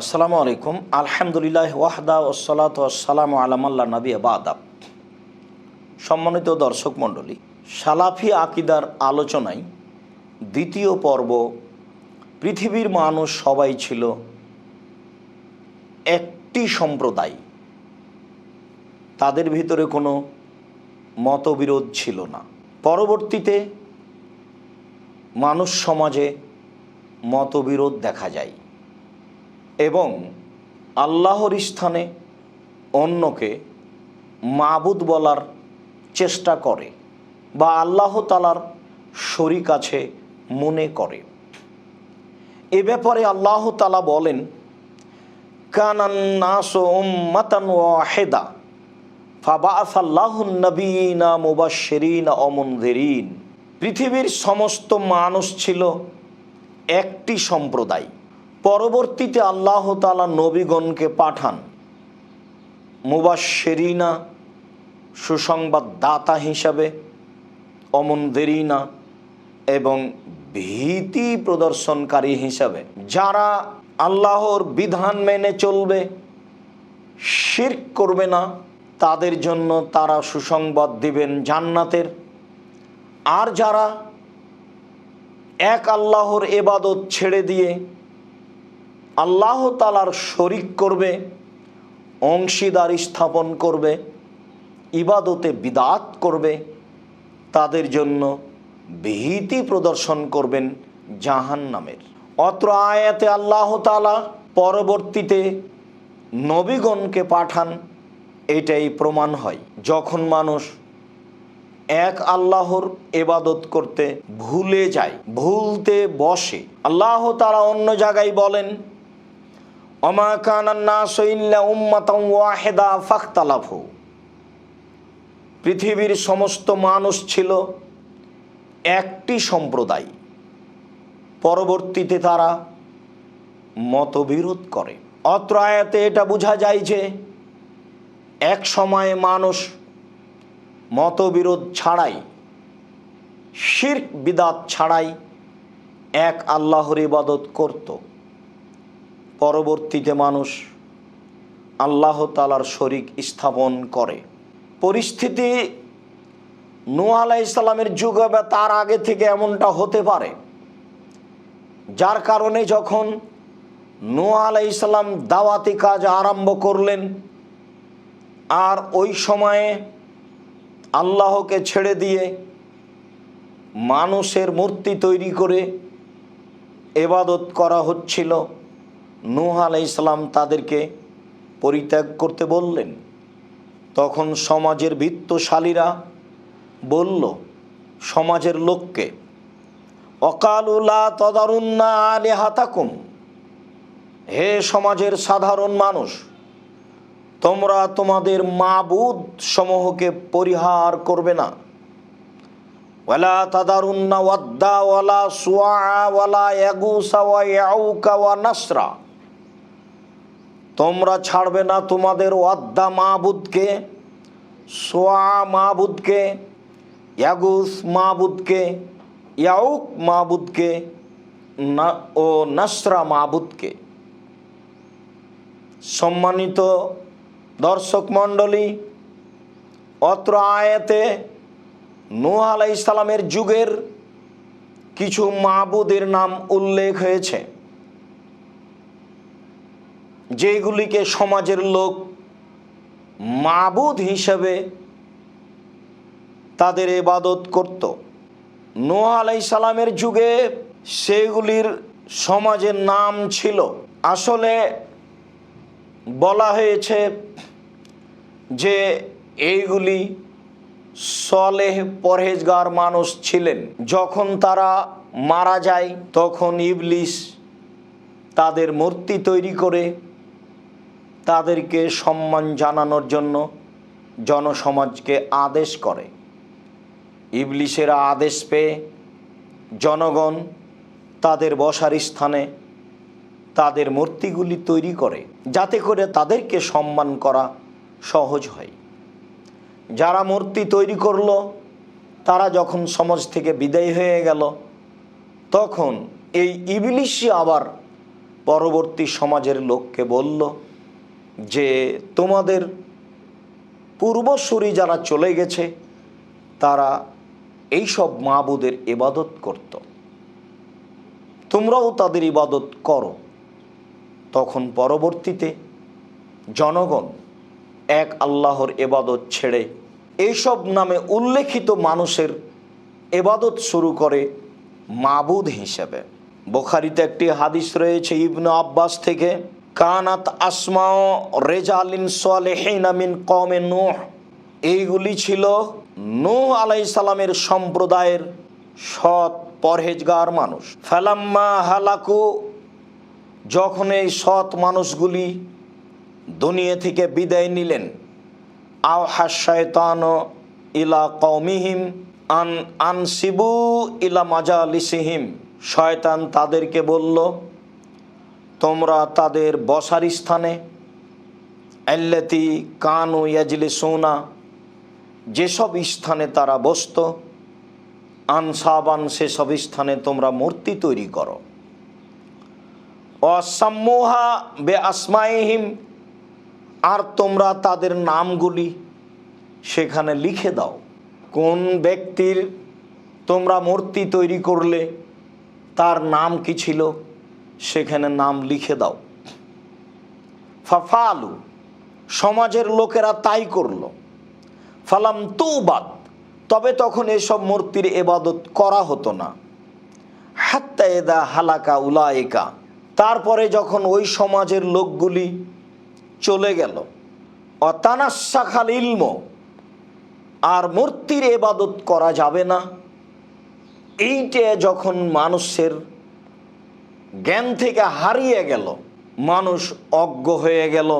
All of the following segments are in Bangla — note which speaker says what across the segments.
Speaker 1: আসসালামু আলাইকুম। আলহামদুলিল্লাহ ওয়াহদা ওসলাত সালাম আলামাল্লা নবী আবাদাব সম্মানিত দর্শক মণ্ডলী, সালাফি আকিদার আলোচনায় দ্বিতীয় পর্ব, পৃথিবীর মানুষ সবাই ছিল একটি সম্প্রদায়। তাদের ভিতরে কোনো মতবিরোধ ছিল না। পরবর্তীতে মানুষ সমাজে মতবিরোধ দেখা যায়। এবং আল্লাহর স্থানে অন্যকে মাবুদ বলার চেষ্টা করে বা আল্লাহ তালার শরিক আছে মনে করে। এ ব্যাপারে আল্লাহ তালা বলেন কানান্নাস উম্মাতান ওয়াহেদা, ফাবাআসাল্লাহুন নবীনা মুবাশশিরিন ও মুনযিরিন পৃথিবীর সমস্ত মানুষ ছিল একটি সম্প্রদায়। পরবর্তীতে আল্লাহ তালা নবীগণকে পাঠান। মুবাশশিরিনা, সুসংবাদ দাতা হিসাবে, অমনদেরিনা এবং ভীতি প্রদর্শনকারী হিসাবে। যারা আল্লাহর বিধান মেনে চলবে, শির্ক করবে না, তাদের জন্য তারা সুসংবাদ দিবেন জান্নাতের। আর যারা এক আল্লাহর এবাদত ছেড়ে দিয়ে আল্লাহ তালার শরিক করবে, অংশীদার স্থাপন করবে, ইবাদতে বিদাত করবে, তাদের জন্য ভীতি প্রদর্শন করবেন জাহান নামের অত্র আয়াতে আল্লাহ তালা পরবর্তীতে নবীগণকে পাঠান, এটাই প্রমাণ হয়। যখন মানুষ এক আল্লাহর এবাদত করতে ভুলে যায়, ভুলতে বসে, আল্লাহ তারা অন্য জায়গায় বলেন অমা কানান্না ওয়াহেদা ফাখতালাফু। পৃথিবীর সমস্ত মানুষ ছিল একটি সম্প্রদায়। পরবর্তীতে তারা মতবিরোধ করে। অত্র আয়াতে এটা বোঝা যায় যে এক সময়ে মানুষ মতবিরোধ ছাড়াই, শির্ক বিদাত ছাড়াই এক আল্লাহর ইবাদত করত। পরবর্তীতে মানুষ আল্লাহ তালার শরিক স্থাপন করে। পরিস্থিতি নূ আলাহ ইসলামের যুগ বা তার আগে থেকে এমনটা হতে পারে। যার কারণে যখন নূ আলাহ ইসলাম দাওয়াতি কাজ আরম্ভ করলেন, আর ওই সময়ে আল্লাহকে ছেড়ে দিয়ে মানুষের মূর্তি তৈরি করে এবাদত করা হচ্ছিল নূহ আলাই ইসলাম তাদেরকে পরিত্যাগ করতে বললেন। তখন সমাজের বৃত্তশালীরা বলল, সমাজের লোককে অকালুলা তদারুন্না আলে হাতাকুম হে সমাজের সাধারণ মানুষ, তোমরা তোমাদের মাবুদ সমূহকে পরিহার করবে না। ওয়ালা তাদারুন্না ওয়াদ্দা ওয়ালা সুয়া ওয়ালা ইয়াগুসা ওয়া ইয়াউকা ওয়া নাসরা। তোমরা ছাড়বে না তোমাদের ওয়াদ্দা মাবুদকে, সোয়া মাবুদকে, ইয়াগুস মাহবুদকে ইয়াউক মাহবুদকে ও নাসরা মাবুদকে। সম্মানিত দর্শক মণ্ডলী, অত্র আয়াতে নূহ আলাই ইসলামের যুগের কিছু মাহবুদের নাম উল্লেখ হয়েছে। যেগুলিকে সমাজের লোক মাবুদ হিসেবে তাদের এবাদত করত। নোহ আলাই সালামের যুগে সেগুলির সমাজের নাম ছিল। আসলে বলা হয়েছে যে এইগুলি সলেহ পরহেজগার মানুষ ছিলেন। যখন তারা মারা যায়, তখন ইবলিশ তাদের মূর্তি তৈরি করে তাদেরকে সম্মান জানানোর জন্য জনসমাজকে আদেশ করে। ইবলিশেরা আদেশ পেয়ে জনগণ তাদের বসার স্থানে তাদের মূর্তিগুলি তৈরি করে, যাতে করে তাদেরকে সম্মান করা সহজ হয়। যারা মূর্তি তৈরি করল, তারা যখন সমাজ থেকে বিদায় হয়ে গেল, তখন এই ইবলিশই আবার পরবর্তী সমাজের লোককে বলল যে তোমাদের পূর্বসূরি যারা চলে গেছে, তারা এইসব মাবুদের ইবাদত করত। তোমরাও তাদের ইবাদত করো। তখন পরবর্তীতে জনগণ এক আল্লাহর এবাদত ছেড়ে এইসব নামে উল্লেখিত মানুষের এবাদত শুরু করে মাবুদ হিসেবে। বোখারিতে একটি হাদিস রয়েছে, ইবনু আব্বাস থেকে কানাত আসমাও রেজালিন সোয়ালেহিন আমিন কমে নোহ। এইগুলি ছিল নূহ আলাই সালামের সম্প্রদায়ের সৎ পরহেজগার মানুষ। ফালাম্মা হালাকু, যখন এই সৎ মানুষগুলি দুনিয়া থেকে বিদায় নিলেন আও হাসায়তান ইলা কৌমিহিম আন আনসিবু ইলা মাজালিসিহিম। শয়তান তাদেরকে বলল তোমরা তাদের বসার স্থানে, আল্লাতি কানু ইয়াজলি সোনা যেসব স্থানে তারা বসত, আনসাবান সেসব স্থানে তোমরা মূর্তি তৈরি করো। অসাম্মোহা বে আসমাইহিম আর তোমরা তাদের নামগুলি সেখানে লিখে দাও। কোন ব্যক্তির তোমরা মূর্তি তৈরি করলে, তার নাম কি ছিল? সেখানে নাম লিখে দাও। ফাফালু, সমাজের লোকেরা তাই করল। ফালাম তুবাদ, তবে তখন এসব মূর্তির এবাদত করা হতো না। হাত্তা এদা হালাকা উলায়েকা তারপরে যখন ওই সমাজের লোকগুলি চলে গেল। অতানাশাখাল ইলম, আর মূর্তির এবাদত করা যাবে না। এইটা যখন মানুষের জ্ঞান থেকে হারিয়ে গেল, মানুষ অজ্ঞ হয়ে গেল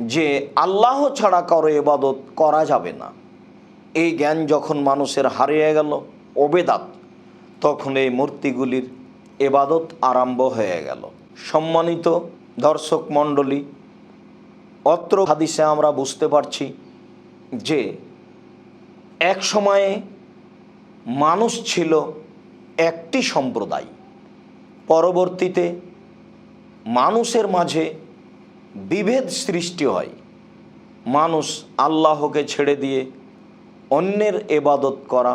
Speaker 1: যে আল্লাহ ছাড়া কারও এবাদত করা যাবে না। এই জ্ঞান যখন মানুষের হারিয়ে গেল ওবেদাত তখন এই মূর্তিগুলির এবাদত আরম্ভ হয়ে গেল। সম্মানিত দর্শক মণ্ডলী, অত্র হাদিসে আমরা বুঝতে পারছি যে এক সময়ে মানুষ ছিল একটি সম্প্রদায়। পরবর্তীতে মানুষের মাঝে বিভেদ সৃষ্টি হয়। মানুষ আল্লাহকে ছেড়ে দিয়ে অন্যের এবাদত করা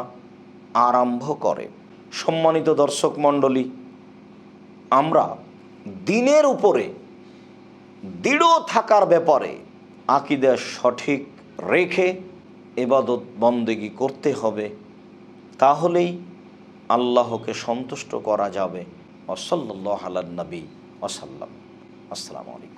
Speaker 1: আরম্ভ করে। সম্মানিত দর্শক মণ্ডলী, আমরা দিনের উপরে দৃঢ় থাকার ব্যাপারে আকিদা সঠিক রেখে এবাদত বন্দেগি করতে হবে, তাহলেই আল্লাহকে সন্তুষ্ট করা যাবে। ওসল্লাহ আল্লাহ নবী ওসাল্লাম আসসালামু আলাইকুম।